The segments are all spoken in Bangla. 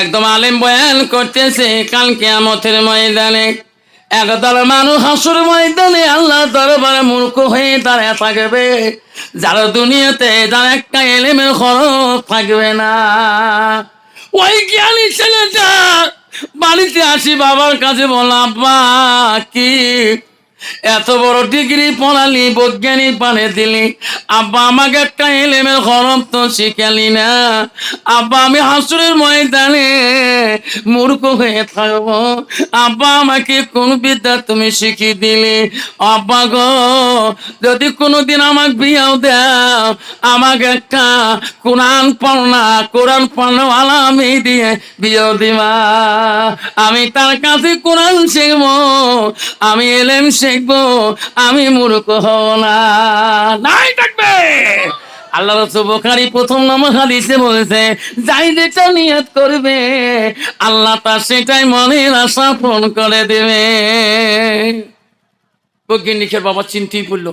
একদম আলেম বয়ান করতেছে কাল কেয়ামতের ময়দানে। একদল মানুষ হাসুর ময়দানে আল্লাহ দরবারে মূর্খ হয়ে দাঁড়ায় থাকবে, যারা দুনিয়াতে যার একটা এলেমের খরচ থাকবে না। ওই জ্ঞানী ছেলেটা বাড়িতে আসি বাবার কাছে বল আব্বা, কি এত বড় ডিগ্রি পড়ালি বৈজ্ঞানিক পানে দিলি। আব্বা আমাকে একটা এলেমের খরম তো শিখালি না। আব্বা আমি হাসুরের ময়দানে মূর্খ হয়ে থাকব। আব্বা আমাকে কোন বিদ্যা তুমি শিখিয়ে দিলে? আব্বা গো, যদি কোনোদিন আমাকে বিয়াও দাও, আমাকে একটা কোরআন পড়না, কোরআন পড়নাওয়ালা আমি দিয়ে বিয়াও দিবা। আমি তার কাছে কোরআন শিখব, আমি এলেম শিখব আমি মূর্খ হব না। নাই থাকবে। আল্লাহ রসুল প্রথম নম্বর হাদিসে বলেছে, যাই যেটা নিয়ত করবে, আল্লাহ তার সেটাই মনের আশা পূরণ করে দেবে। বৈজ্ঞানিকের বাবা চিন্তেই পড়ল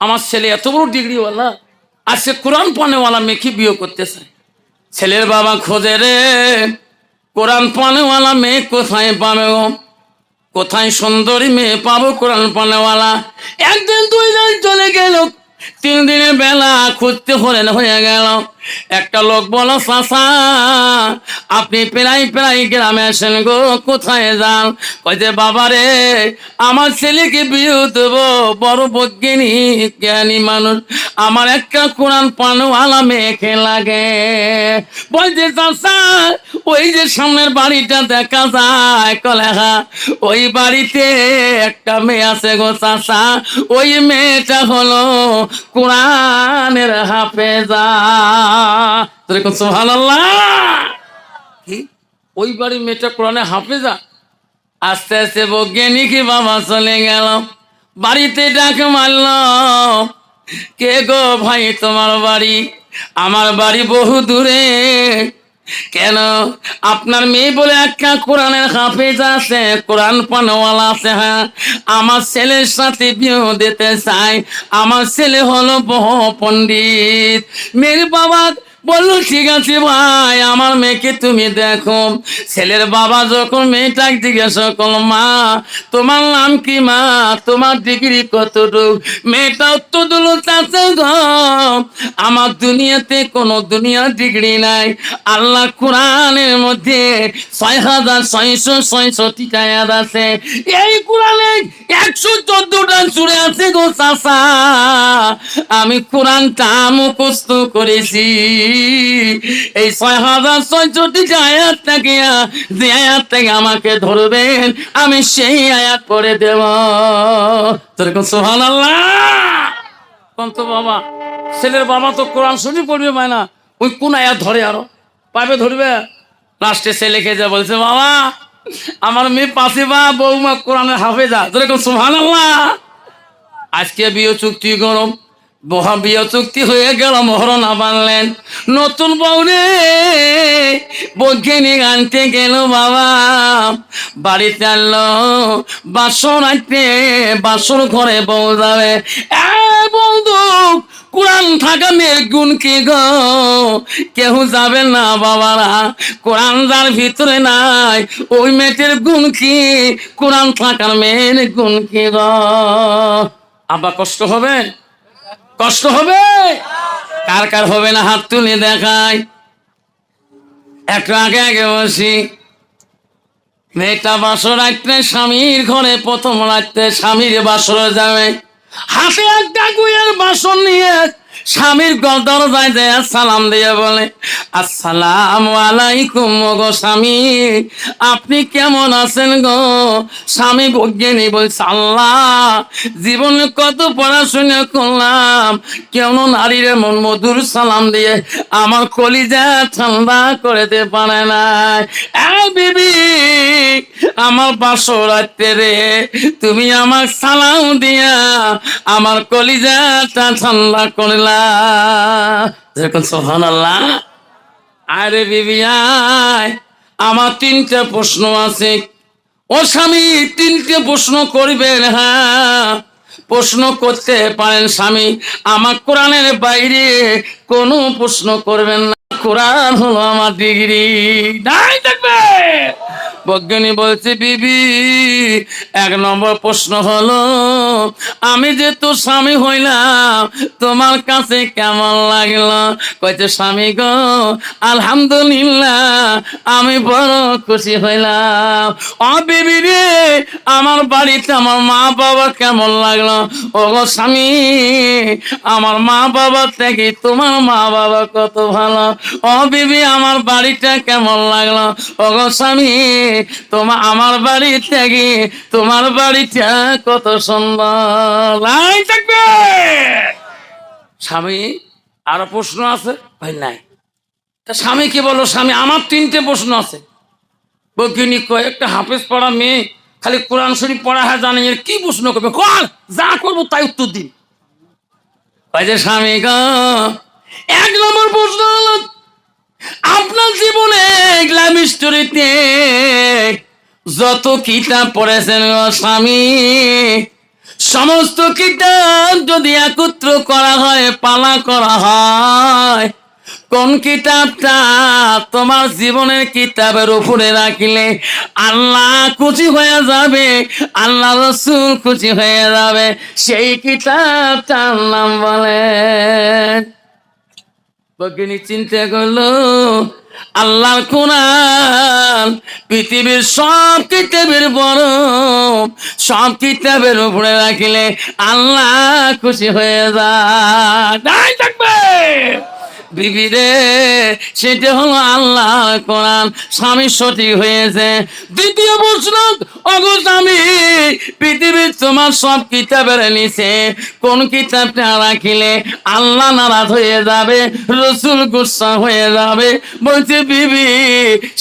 আমার ছেলে এত বড় ডিগ্রিওয়ালা, আর সে কোরআন পানেওয়ালা মেয়েকে বিয়ে করতেছে। ছেলের বাবা খোঁজে রে, কোরআন পানেওয়ালা মেয়ে কোথায় পাবে কোথায় সুন্দরী মেয়ে পাবো কোরআন পানাওয়ালা একদিন দুই দিন চলে গেল তিন দিনের বেলা খুঁজতে হলেন হয়ে গেল। একটা লোক বলো চাষা আপনি প্রায় প্রায় গ্রামে আসেন গো, কোথায় যান? কইতে বাবা রে, আমার ছেলেকে বিয়ে দেবো, বড় বৈজ্ঞানিক জ্ঞানী মানুষ। আমার একটা কোরআন পানওয়ালা মেয়েকে লাগে। বলছে চাষা ওই যে সামনের বাড়িটা দেখা যায় কলেহা। ওই বাড়িতে একটা মেয়ে আছে গো চাষা ওই মেয়েটা হলো কোরআনের হাফেজা। সুবহানাল্লাহ কি? ওই বাড়ি মেয়েটা কোরআনে হাফেজা? আস্তে আস্তে বৈজ্ঞানিক বাবা চলে গেল। বাড়িতে ডাক মারল কে গো ভাই তোমার বাড়ি? আমার বাড়ি বহু দূরে। কেন? আপনার মেয়ে বলে একটা কোরআনের হাফেজ আছে, কোরআন পানওয়ালা আছে হ্যাঁ? আমার ছেলের সাথে বিয়ে দিতে চাই। আমার ছেলে হলো বহ পণ্ডিত। মেয়ের বাবা বলল, ঠিক আছে ভাই, আমার মেয়েকে তুমি দেখো। ছেলের বাবা যখন মেয়েটাকে জিজ্ঞাসা করল, মা, তোমার নাম কি মা? তোমার ডিগ্রি কতটুকু? মেয়েটা উত্তর দিল চাচা আমার দুনিয়াতে কোনো দুনিয়ার ডিগ্রি নাই। আল্লাহ কোরআনের মধ্যে ছয় হাজার ছয়শো ছয়শটি আয়াত আছে। এই কোরআনে একশো চোদ্দটা চুড়ে আছে গো চাচা। আমি কোরআনটা মুখস্থ করেছি। এই ছয় হাজার আয়াত যে আয়াত থেকে আমাকে ধরবেন, আমি সেই আয়াত পড়ে দেব। সোহান আল্লাহ বাবা, ছেলের বাবা তো কোরআন শরীফ পড়বে মায়না ওই কোন আয়াত ধরে আরও? পাবে ধরবে? লাস্টে ছেলেকে যা বলছে, বাবা, আমার মেয়ে পাশে বা বৌমা কোরআনের হাফেজা। তোর সোহান আল্লাহ আজকে বিয়ে চুক্তি গরম। মহা বিয়ে চুক্তি হয়ে গেল, মহরণা বানলেন নতুন বউরে বৈজ্ঞানিক আনতে গেল বাবা। বাড়িতে আনলো, বাসন আনতে, বাসন ঘরে বউ যাবে। বন্ধু, কোরআন থাকা মেয়ের গুণ কি গো? কেউ যাবে না বাবারা? কোরআন যার ভিতরে নাই, ওই মেয়েটির গুণ কি? কোরআন থাকার মেয়ের গুণ কি গো? আবার কষ্ট হবে? কষ্ট হবে? কার কার হবে না হাত তুলে দেখায় একটু আগে আগে বসি মেয়েটা বাসর রাত্রে স্বামীর ঘরে, প্রথম রাত্রে স্বামীর বাসর যাবে। হাতে একটা গুয়ের বাসন নিয়ে স্বামীর দরজায় দেয় সালাম দিয়ে বলে, আসসালাম আলাইকুম গো স্বামী, আপনি কেমন আছেন গো? স্বামী বৈজ্ঞানী বলছে, আল্লাহ, জীবনে কত পড়াশোনা করলাম, কেন নারীর মন মধুর সালাম দিয়ে আমার কলিজা ঠান্ডা করে দে পারে না বিবি, আমার পাশো রাখতে রে, তুমি আমার সালাম দিয়া আমার কলিজাটা ঠান্ডা আরে আমার তিনটা প্রশ্ন আছে। ও স্বামী, তিনটে প্রশ্ন করবেন হ্যাঁ? প্রশ্ন করতে পারেন স্বামী, আমার কোরআনের বাইরে কোনো প্রশ্ন করবেন না। কোরআন হলো আমার ডিগ্রি। নাই দেখবে বৈজ্ঞানী বলছে, বিবি, এক নম্বর প্রশ্ন হলো, আমি যে তোর স্বামী হইলাম, তোমার কাছে কেমন লাগল? কইতে স্বামী গো, আলহামদুলিল্লাহ, আমি বড় খুশি হইলাম। ও বিবি রে, আমার বাড়িতে আমার মা বাবা কেমন লাগল? ও গো স্বামী, আমার মা বাবা থেকে তোমার মা বাবা কত ভালো। ও বিবি, আমার বাড়িটা কেমন লাগল? ও গো স্বামী তোমার আমার বাড়ি থেকে তোমার বাড়িটা কত সুন্দর। থাকবে! স্বামী, আরও প্রশ্ন আছে? ভাই, নাই। তা স্বামীকে বলো? স্বামী, আমার তিনটে প্রশ্ন আছে। বৈজ্ঞানিক কয়, একটা হাফেজ পড়া মেয়ে, খালি কোরআন শরীফ পড়া হয়, জানে এর কি প্রশ্ন করবে? কর, যা করব তাই উত্তর দিন। ওই যে স্বামী গো, এক নম্বর প্রশ্ন হলো আপনার জীবনে স্টোরিতে যত কিতাব পড়েছেন স্বামী, সমস্ত কিতাব যদি একত্র করা হয়, পালা করা হয়, কোন কিতাবটা তোমার জীবনের কিতাবের উপরে রাখিলে আল্লাহ খুশি হয়ে যাবে, আল্লাহ রসুল খুশি হয়ে যাবে, সেই কিতাবটার নাম বলেন। বগিনী চিন্তা করল আল্লাহর কোরআন পৃথিবীর সব কিতাবের বড়, সব কিতাবের উপরে রাখিলে আল্লাহ খুশি হয়ে যায়। থাকবে! বিবি রে, সেটা হলো আল্লাহ কোরআন। স্বামী সঠিক হয়েছে। দ্বিতীয় প্রশ্ন অগো স্বামী, পৃথিবীর তোমার সব কিতাবের নিচে কোন কিতাবটা রাখিলে আল্লাহ নারাজ হয়ে যাবে, রসুল গুসা হয়ে যাবে? বলছে, বিবি,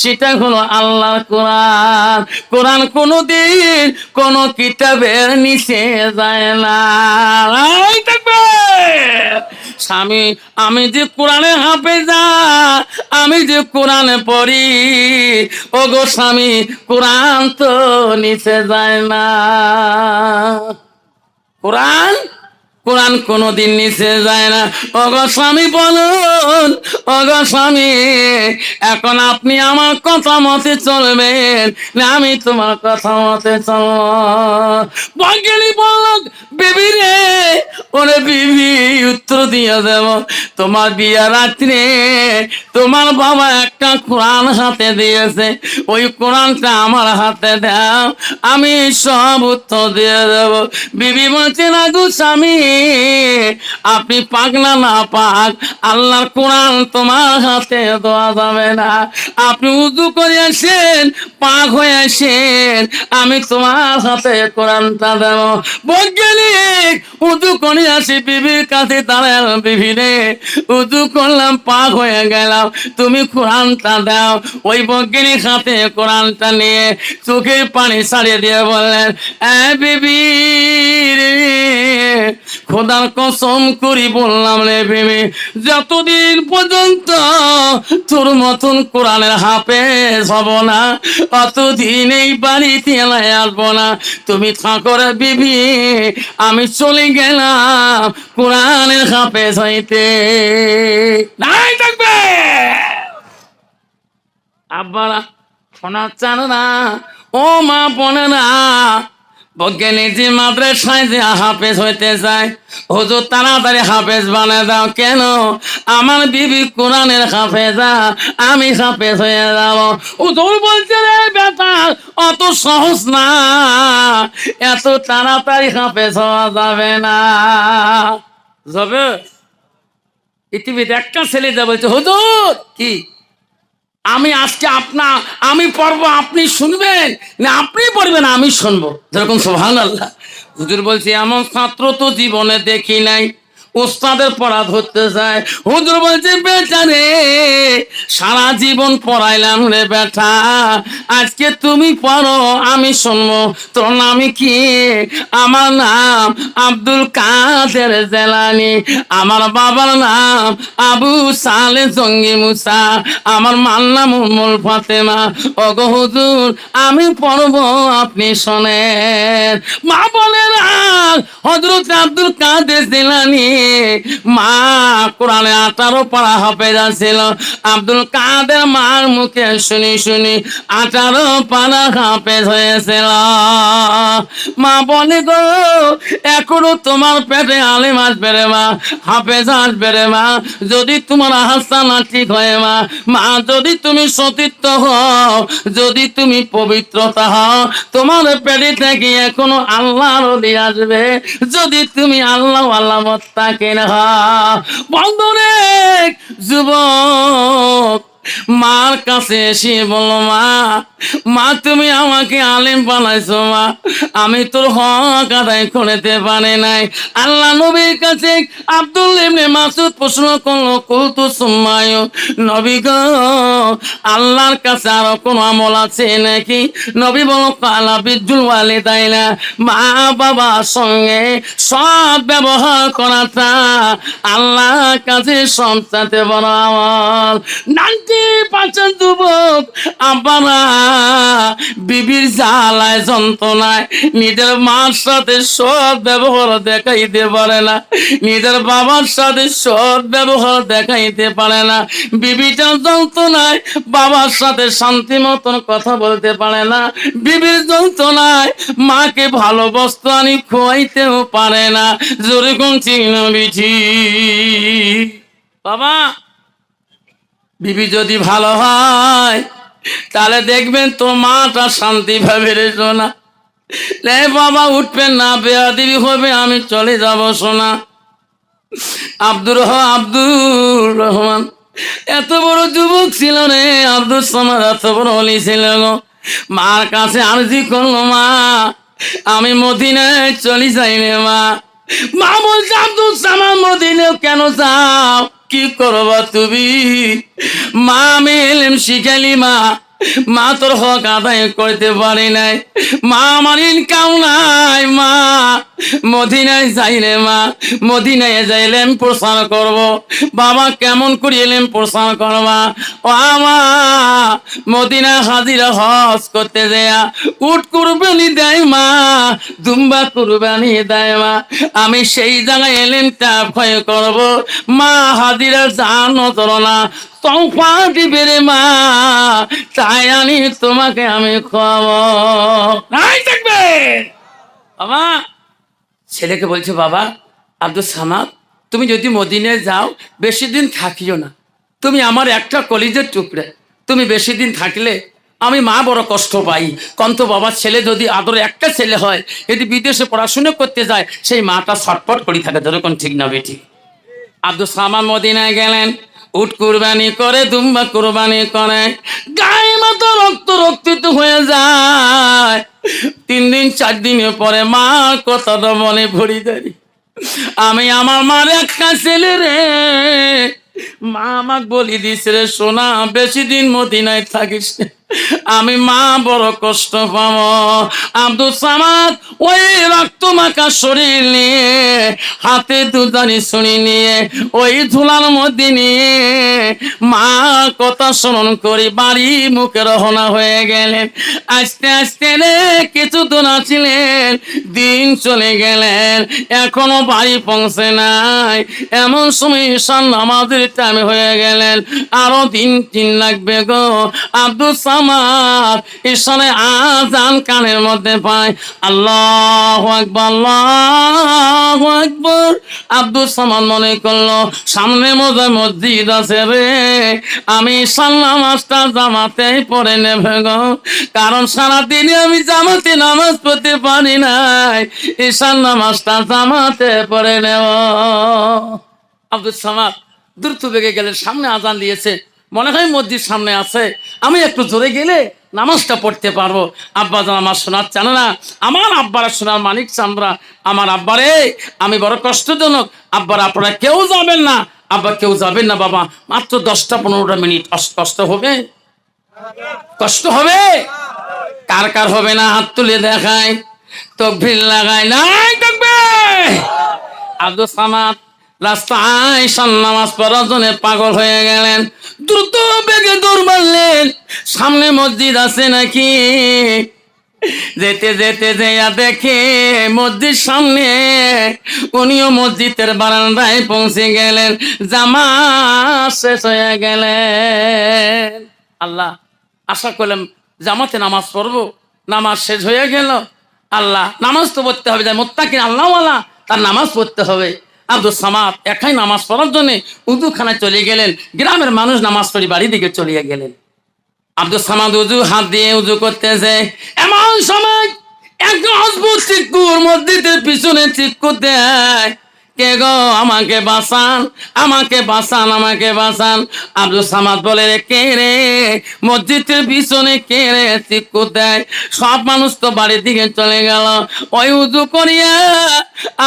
সেটা হলো আল্লাহ কোরআন। কোরআন কোনোদিন কোন কিতাবের নিচে যায় না। স্বামী, আমি যে কোরআনে হাফেজা আমি যে কোরআনে পড়ি ও গো স্বামী কোরআন তো নিচে যায় না। কোরআন কোরআন কোনোদিন নিচে যায় না। অগ স্বামী বলুন অগ স্বামী, এখন আপনি আমার কথা মতে চলবেন না, আমি তোমার কথা মতে চলব। বৈজ্ঞানিক বলক রে, ওরে বিবি, উত্তর দিয়ে দেব। তোমার বিয়া রাত্রে তোমার বাবা একটা কোরআন হাতে দিয়েছে। ওই কোরআনটা আমার হাতে দাও, আমি সব উত্তর দিয়ে দেব। বিবি বলছে, না গো স্বামী আপনি পাক না না পাক, আল্লাহর কোরআন তোমার হাতে দেওয়া যাবে না। আপনি উজু করে আসেন, পাক হয়ে আসেন, আমি তোমার হাতে কোরআনটা দেব। বৈজ্ঞানিক, উজু করে আসি বিবির কাছে দাঁড়াল রে উজু করলাম, পাক হয়ে গেলাম, তুমি কোরআনটা দাও। ওই বৈজ্ঞানিক হাতে কোরআনটা নিয়ে চোখের পানি ছাড়িয়ে দিয়ে বললেন, এ বিবি খোদার কসম করি বললাম রে ভেবে, যতদিন পর্যন্ত তোর মতন কোরআনের হাফেজ হব না, অতদিন এই বাড়িতে এলায় আসব না। তুমি থাকর বিবি, আমি চলে গেলাম কোরআনের হাফেজ হইতে। নাই থাকবে! আব্বারা শোনা চান না ও মা বোনে না বৈজ্ঞানিক যে মাদ্রাসায় যে হাফেজ হইতে চায় হুজুর তাড়াতাড়ি হাফেজ বানায় দাও। কেন? আমার বিবি কোরআনের হাফেজা, আমি হাফেজ হয়ে যাব। হুজুর বলছে রে বেটা অত সহজ না। এত তাড়াতাড়ি হাফেজ হওয়া যাবে না। যাবে পৃথিবীতে একটা ছেলে যা বলছে, হুজুর, কি? আমি আজকে আপনা, আমি পড়ব, আপনি শুনবেন? না, আপনি পড়বেন, আমি শুনব। যেরকম সোহান আল্লাহ হুজুর বলছি, এমন ছাত্র তো জীবনে দেখি নাই। ওস্তাদের পড়া ধরতে যায়। হুজুর বলছে বেচারে সারা জীবন পড়াইলাম রে বেটা। আজকে তুমি পড়ো, আমি শুনব। তোর নাম কি? আমার নাম আব্দুল কাদের জেলানি। আমার বাবার নাম আবু সালে জঙ্গি মুসা। আমার মার নাম উম্মুল ফাতেমা। ওগো হুজুর, আমি পড়ব, আপনি শোনেন। মা বলেন হজরত আব্দুল কাদের জেলানি মা কোরআনে আঠারো পাড়া হাফেজা ছিল আব্দুল কাদের মার মুখে শুনি শুনি আঠারো পাড়া হাফেজ হয়েছিল। মা বলে গো, এখনও তোমার পেটে আলিম আসবে রে মা, হাফেজ আসবে রে মা, যদি তোমার হাসানা ঠিক হয় মা মা যদি তুমি সতীত্ব হও, যদি তুমি পবিত্রতা হও, তোমার পেটে থেকে এখনও আল্লাহর অলি আসবে। যদি তুমি আল্লাহ আল্লাহ মত্তাকে না? বন্ধনে যুবক মার কাছে এসে বলো মা মা, তুমি আমাকে আলিম বানাইছো, মা। আমি তোর হক আদায় করতে পারি নাই। আল্লাহ নবীর কাছে আব্দুল ইবনে মাসুদ প্রশ্ন করল, কুলতু সুম্মায় নবী গো, আল্লাহর কাছে আরও কোন আমল আছে নাকি? নবী বলো কালা বিদ্যুল ওয়ালে তাই না মা বাবার সঙ্গে সব ব্যবহার করাটা আল্লাহর কাছে সবচাতে বড় আমল। নাইনটি পার্সেন্ট যুবক। আব্বারা, বিবির জ্বালায় যন্ত্রণায় নিজের মার সাথে সৎ ব্যবহার দেখাইতে পারে না। নিজের বাবার সাথে সৎ ব্যবহার দেখাইতে পারে না। বিবিটা যন্ত্রণায় বাবার সাথে শান্তি মতন কথা বলতে পারে না। বিবির যন্ত্রণায় মাকে ভালো বস্তু আনি খোয়াইতেও পারে না। জোরে কোন চিহ্ন বিঠি বাবা বিবি যদি ভালো হয়, তাহলে দেখবেন তো মাটা শান্তি ভাবে রে রে বাবা উঠবেন না, বেয়াদিবি হবে, আমি চলে যাব সোনা। আব্দুর রহ, আব্দুর রহমান, এত বড় যুবক ছিল রে আব্দুল সামাদ এত বড় হলি ছিল মার কাছে আরজি করল মা, আমি মদিনায় চলে যাই রে মা। মা বলছে আব্দুল সামাদ মদিনায় কেন যাও? কি করবা তুমি? মা মেলেম শিখালি মা মা তোর হক আদায় করতে পারি নাই। মা আমার ইনকাম নাই, মা। মদিনায় যাই রে মা। মদিনায় যাইলেম প্রচার করব। বাবা কেমন করে এলেম প্রচার করবা ও আমা মদিনায় হাজিরা হজ করতে দেয়া উট কুরবানি দেয়, মা। দুম্বা কুরবানি দেয়, মা। আমি সেই জায়গায় এলেন তা ভয় করব। মা হাজিরা জানো তোর না তৌফা দিবে রে মা তাই আনি তোমাকে আমি খাওয়াবো নাই থাকবে! বাবা ছেলেকে বলছে বাবা আব্দুল সামাদ তুমি যদি মদিনে যাও বেশি দিন থাকিও না। তুমি আমার একটা কলিজের টুকরে। তুমি বেশি দিন থাকলে আমি মা বড় কষ্ট পাই। কন্ত বাবার ছেলে যদি আদরে একটা ছেলে হয় যদি বিদেশে পড়াশুনো করতে যায় সেই মাটা ছটপট করে থাকে। যেরকম ঠিক না বেটি আব্দুল সামান মদিনায় গেলেন। উট কুরবানি করে, দুম্বা কুরবানি করে। গায়ে মতো রক্ত রক্তিত হয়ে যায়। তিন দিন, চার দিনের পরে মা কথাটা মনে ভরি দাঁড়ি আমি আমার মার একটা ছেলে রে। মা আমাকে বলি দিস রে, সোনা, বেশি দিন মদিনায় থাকিস না। আমি মা বড় কষ্ট পাব। আব্দুল সামাদ, ওই রক্ত মাখা শরীর নিয়ে, হাতে দুদানি শুনি নিয়ে, ওই ধুলার মধ্যে নিয়ে, মা কথা স্মরণ করি, বাড়ি মুখে রহনা হয়ে গেলেন। আস্তে আস্তে রে, কিছু তো ছিলেন দিন চলে গেলেন, এখনও বাড়ি পৌঁছে নাই। এমন সময় ঈশান নামাজের টাইম হয়ে গেলেন। আরও দিন দিন লাগবে গো। আব্দুল সামাদ ঈশানে আজান কানের মধ্যে পায়। আল্লাহ আকবর আল্লাহ আকবর। আব্দুল সামাদ মনে করল, সামনে মজা মসজিদ আছে রে। আমি ঈশান নামাজটা জামাতেই পড়ে নেবে গো। কারণ সারাদিনে আমি জামাতে নামাজ পড়তে পারি নাই। ঈশান নামাজটা জামাতে পড়ে নেব। আব্দুল সামাদ দ্রুত বেগে গেলেন, সামনে আজান দিয়েছে। মনে হয় মসজিদ সামনে আছে। আমি একটু জোরে গেলে নামাজটা পড়তে পারব। আব্বা যেন আমার শোনার চান না। আমার আব্বারা শোনার মানিক চামরা আমার আব্বারে, আমি বড় কষ্টজনক। আব্বার আপনারা কেউ যাবেন না। আব্বা কেউ যাবেন না বাবা। মাত্র দশটা পনেরোটা মিনিট কষ্ট হবে? কষ্ট হবে? কার কার হবে না হাত তুলে দেখায়? তকভির লাগায়? নাই তকবে আব্দুল সামাদ। রাস্তায় সান নামাজ পড়ার জন্য পাগল হয়ে গেলেন। দ্রুত বেগে দৌড় মারলেন। সামনে মসজিদ আছে নাকি? যেতে যেতে যেয়া দেখে মসজিদ সামনে উনিও মসজিদের বারান্দায় পৌঁছে গেলেন। জামা শেষ হয়ে গেলেন। আল্লাহ, আশা করলাম জামাতে নামাজ পড়ব। নামাজ শেষ হয়ে গেল। আল্লাহ, নামাজ তো পড়তে হবে। মোত্তাকিন আল্লাহওয়ালা, তার নামাজ পড়তে হবে। আব্দুল সামাদ একাই নামাজ পড়ার জন্য উদুখানায় চলে গেলেন। গ্রামের মানুষ নামাজ পড়ি বাড়ি দিকে চলিয়ে গেলেন। আব্দুল সামাদ উজু, হাত দিয়ে উজু করতেছে। এমন সময় একটা অদ্ভুত চিকুর মসজিদের পিছনে চিক্কু দেয়। কে গো আমাকে বাঁচান? আমাকে বাঁচান আমাকে বাঁচান। আব্দুল সামাদ বলে রে, কে রে? মসজিদের পিছনে কে রে চিক্কু দেয়? সব মানুষ তো বাড়ির দিকে চলে গেল। ওই উজু করিয়া,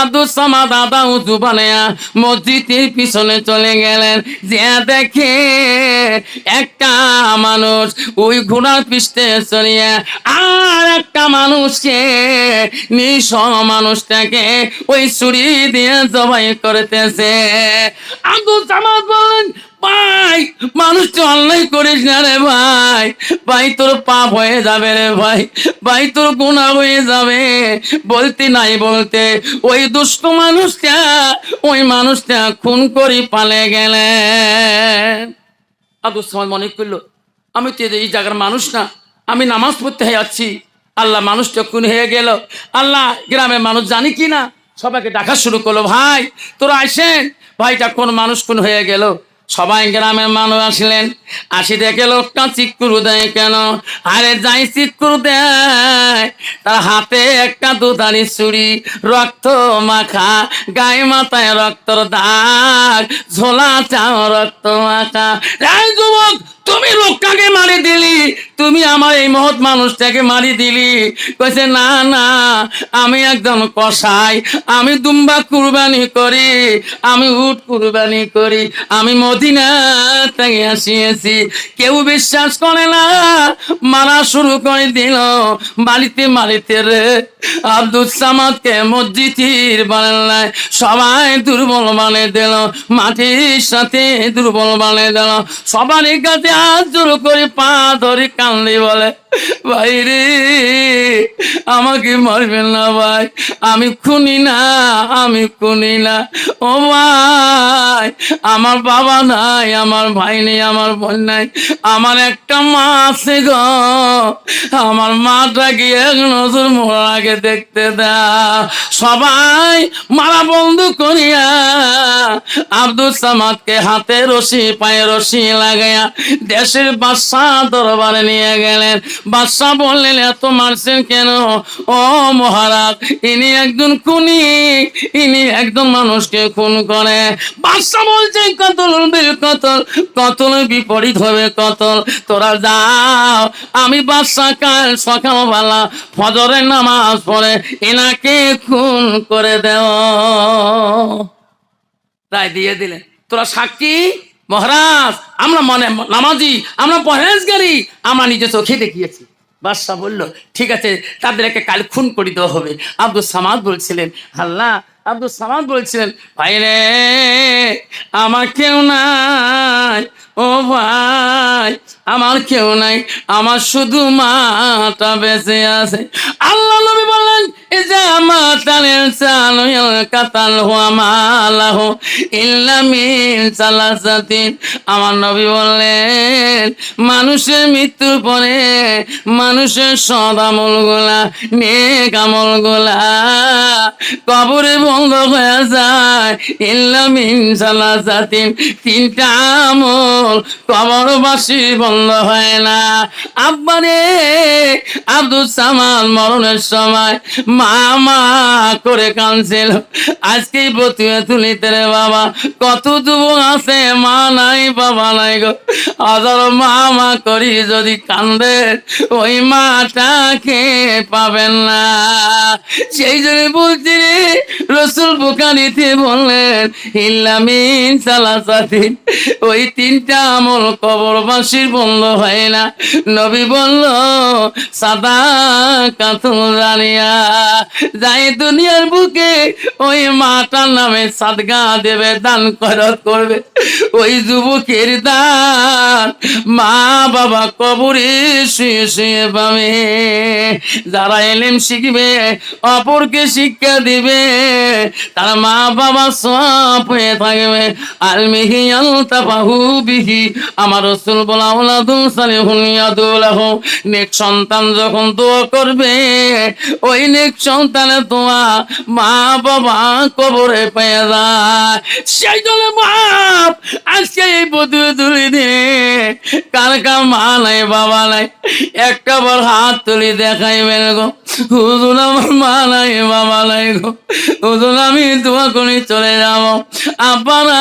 আব্দুল সামাদ আদা উজু বানায়া মসজিদের পিছনে চলে গেলেন। যে দেখে একটা মানুষ ওই ঘোড়ার পিষ্টে চলিয়া আর একটা মানুষকে নিঃস মানুষটাকে ওই ছুরি দিয়ে জবাই করতেছে। আব্দুল সামাদ বলেন, ভাই, মানুষ তো অন্যায় করিস না রে ভাই। ভাই, তোর পাপ হয়ে যাবে রে ভাই। ভাই, তোর গুণা হয়ে যাবে। বলতে নাই বলতে, ওই দুষ্ট মানুষটা, ওই মানুষটা খুন করি পালে গেলেন। আব্দুল সামাদ মনে করল, আমি তো এই জায়গার মানুষ না। আমি নামাজ পড়তে হয়ে যাচ্ছি। আল্লাহ মানুষটা খুন হয়ে গেল, আল্লাহ গ্রামের মানুষ জানি কি না? সবাইকে ডাকা শুরু করল, ভাই, তোরা আসেন। ভাইটা কোন মানুষ, কোন হয়ে গেল। সবাই গ্রামের মানুষ আসলেন। আসি দেখে লোকটা চিক্কুরু দেয় কেন? আরে যাই চিক্কুরু দেয়। তার হাতে একটা দুধারি চুড়ি রক্ত মাখা, গায়ে মাথায় রক্তর দাগ, ঝোলা চাও রক্ত মাখা। যুবক তুমি লোকটাকে মারি দিলি, তুমি আমার এই মহৎ মানুষটাকে মারি দিলি। কইছে, না না, আমি একজন কসাই, আমি দুম্বা কুরবানি করি, আমি উট কুরবানি করি, আমি মদিনা আসিয়েছি। কেউ বিশ্বাস করে না, মারা শুরু করে দিল, বাড়িতে মারিতে রে। আব্দুল সামাদকে মসজিদের বানায় সবাই দুর্বল বানিয়ে দিল, মাটির সাথে দুর্বল বানিয়ে দিল। সবারই কাছে করে পা ধরে বলে, ভাই রে, আমাকে মারবেন না ভাই, আমি খুনি না, আমি খুনি না। ও ভাই, আমার বাবা নাই, আমার ভাই নেই, আমার বোন নাই, আমার একটা মা আছে গো। আমার মাটাকে এক নজর আগে দেখতে দা। সবাই মারা বন্ধ করিয়া আব্দুল সামাদকে হাতে রশি, পায়ে রশি লাগাইয়া দেশের বাদশাহ দরবারে নিয়ে গেলেন। বাদশাহ বললেন, এত মারছেন কেন? ও মহারাজ, ইনি একজন খুনি, ইনি একজন মানুষকে খুন করে। বাদশাহ বলছে কতল বিল কতল কতল বিপরীত হবে কতল। তোরা যাও, আমি বাদশাহ কাল সকালবেলা ফজরের নামাজ পড়ে এনাকে খুন করে দেও তাই দিয়ে দিলেন। তোরা সাক্ষী? মহারাজ, আমরা মনে নামাজি, আমরা পহেজগারি আমরা নিজে চোখে দেখিয়েছি। বাদশাহ বলল, ঠিক আছে, তাদেরকে কাল খুন করে দেওয়া হবে। আব্দুল সামাদ বলছিলেন, আল্লাহ আব্দুল সামাদ বলছিলেন, ভাই রে, আমার কেউ নাই, ও ভাই আমার কেউ নাই, আমার শুধু মাটা বেঁচে আছে। আল্লাহ নবী মাতালেন সানুল কাতাল হুয়া মালাহ ইল্লা আমার নবী বললেন, মানুষের মৃত্যুর পরে মানুষের সদ আমল আমলগুলা, নেক আমলগুলা কবরে বন্ধ হয়ে যায়। ইল্লা সালাসাতিন, তিনটা আমল কবরবাসী বন্ধ হয় না। আব্দুল সামাল মরণের সময় মা মা করে কাঁদছিল। আজকেই বতুয়ে তুলিতে রে বাবা, কত যুবক আছে, মা নাই, বাবা নাই গো। করি যদি কান্দে, ওই মাটাকে পাবেন না। সেই জন্য বলছি রসুল বুকানিতে বললেন ইল্লামিন সালাসাতিন। ওই তিনটা আমল কবরবাসীর বন্ধ হয় না। নবী বলল, সাদা কাতুল জানিয়া যাই দুনিয়ার বুকে, ওই মাটার নামে সাদগা দেবে, দান খরচ করবে। ওই যুবকের দান মা বাবা কবরে শুয়ে শুয়ে পাবে যারা এলেম শিখবে, অপরকে শিক্ষা দিবে। তার মা বাবা সব হয়ে থাকবে। আলমিহি আলতাফাহু বিহি, আমার রসুল বলা ওলাদুল সালিহুন ইয়াদুলাহ নেক সন্তান যখন দোয়া করবে, ওই নেক সন্তানের দোয়া মা বাবা কবরে পেয়ে যায়। সেই জন্য বাপ আজকে এই বধু তুলি দিয়ে কার কার মা নাই বাবা নাই একটা বার হাত তুলি দেখাইবেন গো। হুজুর আমার মা নাই বাবা নাই গো। হুজুর, আমি দোয়া করে চলে যাব। আব্বারা,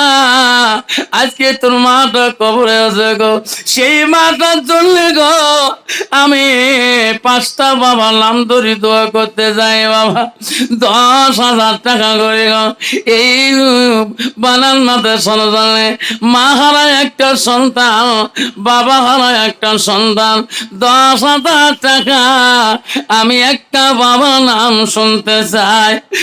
আজকে তোর মাটা কবরে আছে গো। সেই মাটার জন্য গো, আমি পাঁচটা বাবার নাম ধরি দোয়া করতে যাই, বাবা। দশ হাজার টাকা করে গো। এই বানান মাতে সন্তানে মা হারা একটা সন্তান বাবা হারা একটা সন্তান দশ হাজার টাকা। আমি একটা বাবা নাম শুনতে চাই।